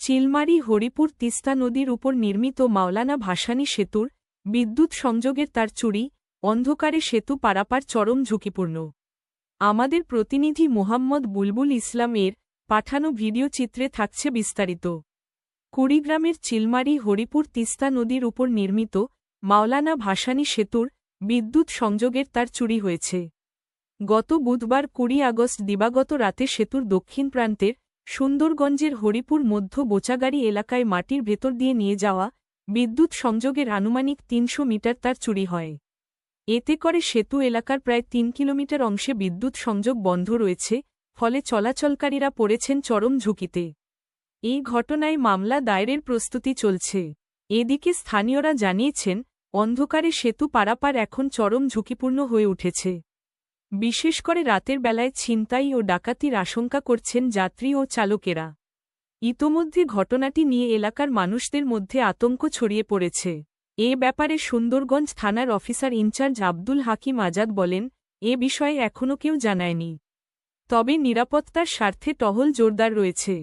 চিলমারি হরিপুর তিস্তা নদীর উপর নির্মিত মাওলানা ভাসানী সেতুর বিদ্যুৎ সংযোগের তার চুরি, অন্ধকারে সেতু পারাপার চরম ঝুঁকিপূর্ণ। আমাদের প্রতিনিধি মোহাম্মদ বুলবুল ইসলাম এর পাঠানো ভিডিও চিত্রে থাকছে বিস্তারিত। কুড়িগ্রামের চিলমারি হরিপুর তিস্তা নদীর উপর নির্মিত মাওলানা ভাসানী সেতুর বিদ্যুৎ সংযোগের তার চুরি হয়েছে। গত বুধবার কুড়ি আগস্ট দিবাগত রাতে সেতুর দক্ষিণ প্রান্তের সুন্দরগঞ্জের হরিপুর মধ্য বোচাগাড়ি এলাকায় মাটির ভেতর দিয়ে নিয়ে যাওয়া বিদ্যুৎ সংযোগের আনুমানিক তিনশো মিটার তার চুরি হয়। এতে করে সেতু এলাকার প্রায় তিন কিলোমিটার অংশে বিদ্যুৎ সংযোগ বন্ধ রয়েছে, ফলে চলাচলকারীরা পড়েছেন চরম ঝুঁকিতে। এই ঘটনায় মামলা দায়েরের প্রস্তুতি চলছে। এদিকে স্থানীয়রা জানিয়েছেন, অন্ধকারে সেতু পারাপার এখন চরম ঝুঁকিপূর্ণ হয়ে উঠেছে। বিশেষ করে রাতের বেলায় ছিনতাই ও ডাকাতির আশঙ্কা করছেন যাত্রী ও চালকেরা। ইতোমধ্যে ঘটনাটি নিয়ে এলাকার মানুষদের মধ্যে আতঙ্ক ছড়িয়ে পড়েছে। এ ব্যাপারে সুন্দরগঞ্জ থানার officer in charge Abdul Hakim Azad বলেন, এ বিষয়ে এখনও কেউ জানায়নি। তবে নিরাপত্তার স্বার্থে টহল জোরদার রয়েছে।